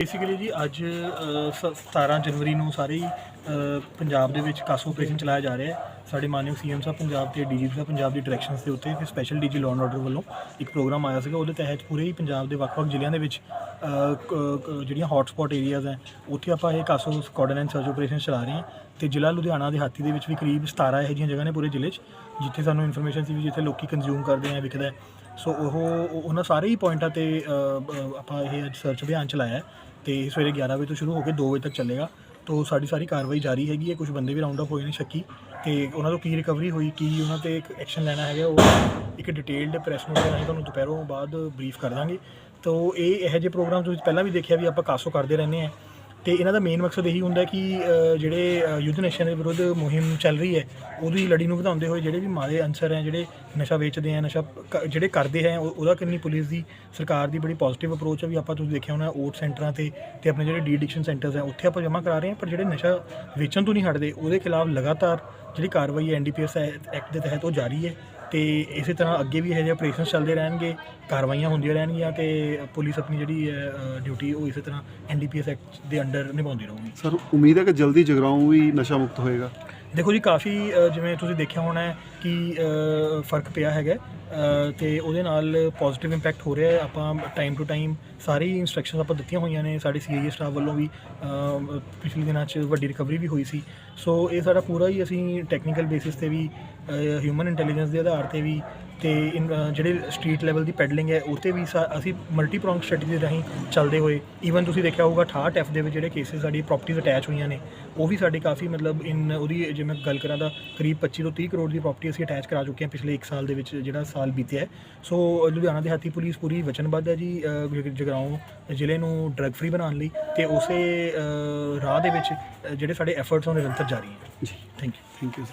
Basically ਜੀ ਅੱਜ ਸ- 17 ਜਨਵਰੀ ਨੂੰ ਸਾਰੇ ਹੀ ਪੰਜਾਬ ਦੇ ਵਿੱਚ ਕਾਸੋ ਆਪਰੇਸ਼ਨ ਚਲਾਇਆ ਜਾ ਰਿਹਾ ਹੈ। ਸਾਡੇ ਮਾਨਯੋਗ ਸੀਐਮ ਸਾਹਿਬ ਪੰਜਾਬ ਤੇ ਡੀਜੀਪੀ ਸਾਹਿਬ ਪੰਜਾਬ ਦੀ ਡਾਇਰੈਕਸ਼ਨਸ ਦੇ ਉੱਤੇ, ਤੇ special DG law and order ਵੱਲੋਂ ਇੱਕ ਪ੍ਰੋਗਰਾਮ ਆਇਆ ਸੀਗਾ। ਉਹਦੇ ਤਹਿਤ ਪੂਰੇ ਹੀ ਪੰਜਾਬ ਦੇ ਵੱਖ-ਵੱਖ ਜ਼ਿਲ੍ਹਿਆਂ ਦੇ ਵਿੱਚ ਕ- ਜਿਹੜੀਆਂ ਹੌਟ ਏਰੀਆਜ਼ ਹੈ, ਉੱਥੇ ਆਪਾਂ ਇਹ ਕਾਸੋ ਕੋਆਰਡੀਨੇਟ ਸਰਚ ਆਪਰੇਸ਼ਨ ਚਲਾ ਰਹੇ ਹਾਂ। ਤੇ ਜ਼ਿਲ੍ਹਾ ਲੁਧਿਆਣਾ ਦੇ ਹਾਤੀ ਦੇ ਵਿੱਚ ਵੀ ਕਰੀਬ 17 ਇਹੋ ਜਿਹੀਆਂ ਜਗ੍ਹਾ ਨੇ ਪੂਰੇ ਜ਼ਿਲ੍ਹੇ 'ਚ, ਜਿੱਥੇ ਸਾਨੂੰ ਇਨਫੋਰਮੇਸ਼ਨ ਸੀ ਵੀ ਜਿੱਥੇ ਲੋਕੀ ਕੰਜ਼ਿਊਮ ਕਰਦੇ ਆ, ਵਿਕਦਾ ਸੋ ਉਹ ਉਹਨਾਂ ਸਾਰੇ ਹੀ ਪੁਆਇੰਟਾਂ ਤੇ ਆਪਾਂ ਇਹ ਅੱਜ ਸਰਚ ਅਭਿਆਨ ਚਲਾਇਆ ਹੈ ਤੇ ਸਵੇਰੇ 11 ਵਜੇ ਤੋਂ ਸ਼ੁਰੂ ਹੋ ਕੇ 2 ਵਜੇ ਤੱਕ ਚੱਲੇਗਾ। ਤੋ ਸਾਡੀ ਸਾਰੀ ਕਾਰਵਾਈ ਜਾਰੀ ਹੈਗੀ ਹੈ ਕੁਝ ਬੰਦੇ ਵੀ ਰਾਉਂਡ ਅਪ ਹੋਏ ਨੇ ਸ਼ੱਕੀ। ਤੇ ਉਹਨਾਂ ਤੋਂ ਕੀ ਰਿਕਵਰੀ ਹੋਈ, ਕੀ ਉਹਨਾਂ ਤੇ ਇੱਕ ਐਕਸ਼ਨ ਲੈਣਾ ਹੈਗਾ, ਉਹ ਇੱਕ ਡਿਟੇਲਡ ਪ੍ਰੈਸ ਨੋਟ ਰਾਹੀਂ ਤੁਹਾਨੂੰ ਦੁਪਹਿਰੋਂ ਬਾਅਦ ਬਰੀਫ ਕਰ ਦਾਂਗੇ। ਤੋ ਇਹ ਇਹੋ ਜਿਹੇ ਪ੍ਰੋਗਰਾਮ ਤੁਸੀਂ ਪਹਿਲਾਂ ਵੀ ਦੇਖਿਆ ਵੀ ਆਪਾਂ ਕਾਸੋ ਕਰਦੇ ਰਹਿੰਦੇ ਆ ਤੇ ਇਹਨਾਂ ਦਾ ਮੇਨ ਮਕਸਦ ਇਹੀ ਹੁੰਦਾ ਕਿ ਜਿਹੜੇ ਯੁੱਧ ਨਸ਼ਿਆਂ ਦੇ ਵਿਰੁੱਧ ਮੁਹਿੰਮ ਚੱਲ ਰਹੀ ਹੈ, ਉਹਦੀ ਲੜੀ ਨੂੰ ਵਧਾਉਂਦੇ ਹੋਏ ਜਿਹੜੇ ਵੀ ਮਾੜੇ ਅਨਸਰ ਹੈ, ਜਿਹੜੇ ਨਸ਼ਾ ਵੇਚਦੇ ਆ ਨਸ਼ਾ ਕ- ਜਿਹੜੇ ਕਰਦੇ ਹੈ, ਉਹ- ਉਹਦਾ ਕਿੰਨੀ ਪੁਲਿਸ ਦੀ, ਸਰਕਾਰ ਦੀ ਬੜੀ ਪੋਜ਼ਿਟਿਵ ਅਪਰੋਚ ਹੈ ਵੀ ਆਪਾਂ ਤੁਸੀਂ ਦੇਖਿਆ ਹੋਣਾ ਓਟ ਸੈਂਟਰਾਂ ਤੇ ਤੇ ਆਪਣੇ ਜਿਹੜੇ ਡੀ ਐਡਿਕਸ਼ਨ ਸੈਂਟਰਸ ਹੈ, ਉੱਥੇ ਆਪਾਂ ਜਮ੍ਹਾਂ ਕਰਾ ਰਹੇ ਹਾਂ, ਪਰ ਜਿਹੜੇ ਨਸ਼ਾ ਵੇਚਣ ਤੋਂ ਨਹੀਂ ਹਟਦੇ, ਉਹਦੇ ਖਿਲਾਫ ਲਗਾਤਾਰ ਜਿਹੜੀ ਕਾਰਵਾਈ ਹੈ ਐਨਡੀਪੀਐਸ ਐਕਟ ਦੇ ਤਹਿਤ ਉਹ ਜਾਰੀ ਹੈ। ਤੇ ਇਸੇ ਤਰ੍ਹਾਂ ਅੱਗੇ ਵੀ ਇਹੋ ਜਿਹੇ ਆਪਰੇਸ਼ਨ ਚੱਲਦੇ ਰਹਿਣਗੇ, ਕਾਰਵਾਈਆਂ ਹੁੰਦੀਆਂ ਰਹਿਣਗੀਆਂ ਤੇ ਪੁਲਿਸ ਆਪਣੀ ਜਿਹੜੀ ਹੈ ਡਿਊਟੀ ਉਹ ਇਸੇ ਤਰ੍ਹਾਂ ਐਨਡੀਪੀਐਸ ਐਕਟ ਦੇ ਅੰਡਰ ਨਿਭਾਉਂਦੀ ਰਹੂਗੀ। ਸਰ, ਉਮੀਦ ਹੈ ਕਿ ਜਲਦੀ ਜਗਰਾਉਂ ਵੀ ਨਸ਼ਾ ਮੁਕਤ ਹੋਏਗਾ। ਦੇਖੋ ਜੀ ਕਾਫੀ ਜਿਵੇਂ ਤੁਸੀਂ ਦੇਖਿਆ ਹੋਣਾ ਹੈ ਕਿ ਫ਼ਰਕ ਪਿਆ ਹੈਗਾ ਅ, ਤੇ ਉਹਦੇ ਨਾਲ ਪੋਜ਼ਿਟਿਵ ਇੰਪੈਕਟ ਹੋ ਰਿਹਾ ਹੈ। ਆਪਾਂ ਟਾਈਮ ਟੂ ਟਾਈਮ ਸਾਰੀ ਇਨਸਟਰਕਸ਼ਨਸ ਆਪਾਂ ਦਿੱਤੀਆਂ ਹੋਈਆਂ ਨੇ ਸਾਡੇ ਸੀਆਈਏ ਸਟਾਫ ਵੱਲੋਂ ਵੀ ਪਿਛਲੇ ਦਿਨਾਂ 'ਚ ਵੱਡੀ ਰਿਕਵਰੀ ਵੀ ਹੋਈ ਸੀ। ਸੋ ਇਹ ਸਾਡਾ ਪੂਰਾ ਹੀ ਅਸੀਂ ਟੈਕਨੀਕਲ ਬੇਸਿਸ ਤੇ ਵੀ ਹਿਊਮਨ ਇੰਟੈਲੀਜੈਂਸ ਦੇ ਆਧਾਰ ਤੇ ਵੀ ਤੇ ਜਿਹੜੇ ਸਟਰੀਟ ਲੈਵਲ ਦੀ ਪੈਡਲਿੰਗ ਹੈ ਉਹ 'ਤੇ ਵੀ ਅਸੀਂ ਮਲਟੀ ਪ੍ਰੋਂਗ ਸਟ੍ਰੈਟਜੀ ਰਾਹੀਂ ਚੱਲਦੇ ਹੋਏ ਈਵਨ ਤੁਸੀਂ ਦੇਖਿਆ ਹੋਊਗਾ 68 ਐਫ ਦੇ ਵਿੱਚ ਜਿਹੜੇ ਕੇਸਿਸ ਸਾਡੀ ਪ੍ਰਾਪਰਟੀਆਂ ਅਟੈਚ ਹੋਈਆਂ ਨੇ ਉਹ ਵੀ ਸਾਡੀ ਕਾਫੀ ਮਤਲਬ ਇਨ ਉਹਦੀ ਜੇ ਮੈਂ ਗੱਲ ਕਰਾਂ ਤਾਂ ਕਰੀਬ 25 ਤੋਂ 30 ਕਰੋੜ ਦੀ ਪ੍ਰਾਪਰਟੀ ਅਸੀਂ ਅਟੈਚ ਕਰਾ ਚੁੱਕੇ ਹਾਂ ਪਿਛਲੇ 1 ਸਾਲ ਦੇ ਵਿੱਚ ਜਿਹੜਾ ਸਾਲ ਬੀਤਿਆ ਸੋ ਲੁਧਿਆਣਾ ਦੇ ਹਾਤੀ ਪੁਲਿਸ ਪੂਰੀ ਵਚਨਬੱਧ ਹੈ ਜੀ ਅ, ਜਗ- ਜਗਰਾਓਂ ਜ਼ਿਲ੍ਹੇ ਨੂੰ ਡਰੱਗ ਫ੍ਰੀ ਬਣਾਉਣ ਲਈ ਤੇ ਉਸੇ ਰਾਹ ਦੇ ਵਿੱਚ ਜਿਹੜੇ ਸਾਡੇ ਐਫਰਟਸ ਉਹ ਨਿਰੰਤਰ ਜਾਰੀ ਹੈ। ਜੀ। Thank you thank you